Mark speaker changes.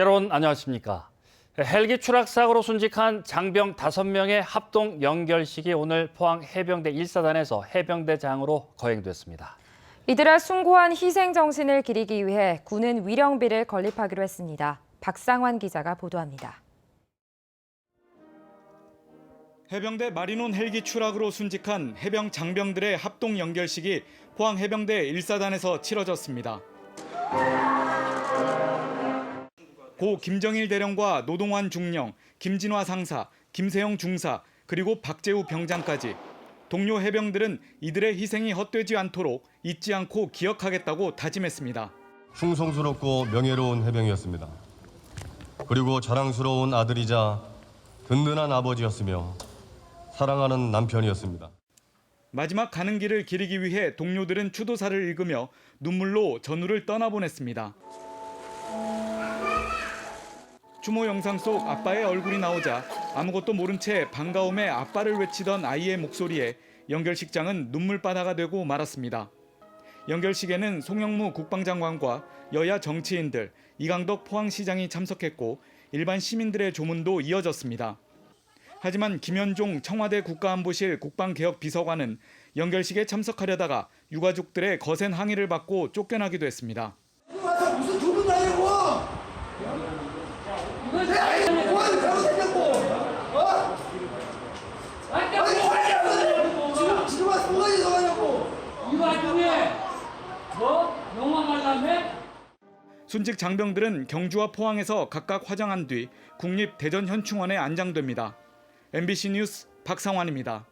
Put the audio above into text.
Speaker 1: 여러분 안녕하십니까? 헬기 추락 사고로 순직한 장병 5명의 합동 연결식이 오늘 포항 해병대 1사단에서 해병대장으로 거행됐습니다.
Speaker 2: 이들의 숭고한 희생 정신을 기리기 위해 군은 위령비를 건립하기로 했습니다. 박상환 기자가 보도합니다.
Speaker 3: 해병대 마리논 헬기 추락으로 순직한 해병 장병들의 합동 연결식이 포항 해병대 1사단에서 치러졌습니다. 고 김정일 대령과 노동환 중령, 김진화 상사, 김세영 중사, 그리고 박재우 병장까지 동료 해병들은 이들의 희생이 헛되지 않도록 잊지 않고 기억하겠다고 다짐했습니다.
Speaker 4: 충성스럽고 명예로운 해병이었습니다. 그리고 자랑스러운 아들이자 든든한 아버지였으며 사랑하는 남편이었습니다.
Speaker 3: 마지막 가는 길을 기리기 위해 동료들은 추도사를 읽으며 눈물로 전우를 떠나보냈습니다. 추모 영상 속 아빠의 얼굴이 나오자 아무것도 모른 채 반가움에 아빠를 외치던 아이의 목소리에 연결식장은 눈물바다가 되고 말았습니다. 연결식에는 송영무 국방장관과 여야 정치인들, 이강덕 포항시장이 참석했고 일반 시민들의 조문도 이어졌습니다. 하지만 김현종 청와대 국가안보실 국방개혁비서관은 연결식에 참석하려다가 유가족들의 거센 항의를 받고 쫓겨나기도 했습니다.
Speaker 5: 무슨 두분 나이고
Speaker 3: 순직 장병들은 경주와 포항에서 각각 화장한 뒤 국립대전현충원에 안장됩니다. MBC 뉴스 박상환입니다.